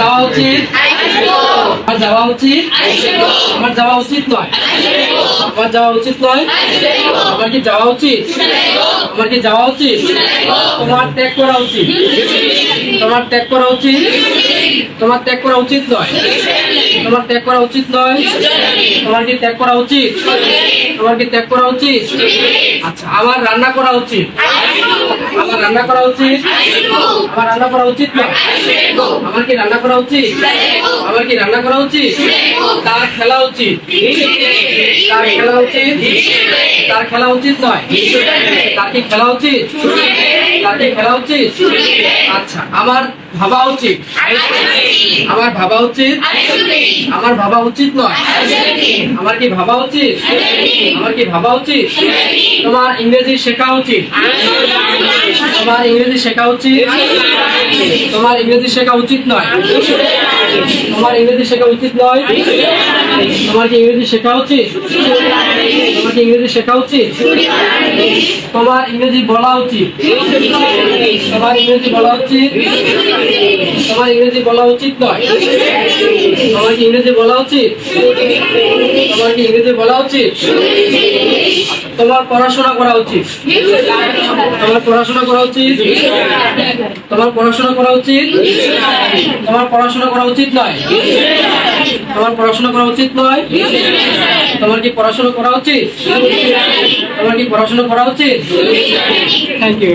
যাওয়া উচিত? আমার যাওয়া উচিত? আমার যাওয়া উচিত নয়। আমার যাওয়া উচিত নয়? আমার কি যাওয়া উচিত? আমার কি যাওয়া উচিত? তোমার ত্যাগ করা উচিত। তোমার ত্যাগ করা উচিত? তোমার ত্যাগ করা উচিত নয়। তোমার ত্যাগ করা উচিত নয়? তোমার কি ত্যাগ করা উচিত? তোমার কি ত্যাগ করা উচিত? আচ্ছা আমার রান্না করা উচিত। আমার রান্না করা উচিত? আমার রান্না করা উচিত না? আমার কি রান্না করা উচিত? আমার কি রান্না করা উচিত? তার খেলা উচিত? তার খেলা উচিত? তার খেলা উচিত নয়। তার কি খেলা উচিত? তার কি খেলা উচিত? আচ্ছা আমার ভাবা উচিত। আমার ভাবা উচিত? আমার ভাবা উচিত নয়। আমার কি ভাবা উচিত? আমার কি ভাবা উচিত? তোমার ইংরেজি শেখা উচিত? তোমার ইংরেজি শেখা উচিত? তোমার ইংরেজি শেখা উচিত নয়? তোমার ইংরেজি শেখা উচিত নয়? তোমার কি ইংরেজি শেখা উচিত? তোমার কি ইংরেজি শেখা উচিত? তোমার ইংরেজি বলা উচিত। তোমার ইংরেজি বলা উচিত। তোমার ইংরেজি বলা উচিত নয়। তোমার কি ইংরেজি বলা উচিত? তোমার কি ইংরেজি বলা উচিত? তোমার পড়াশোনা করা উচিত। তোমার পড়াশোনা করা উচিত। তোমার পড়াশোনা করা উচিত। তোমার পড়াশোনা করা উচিত নয়। তোমার পড়াশোনা করা উচিত নয়? তোমার কি পড়াশোনা করা উচিত? তোমার কি পড়াশোনা করা উচিত? Thank you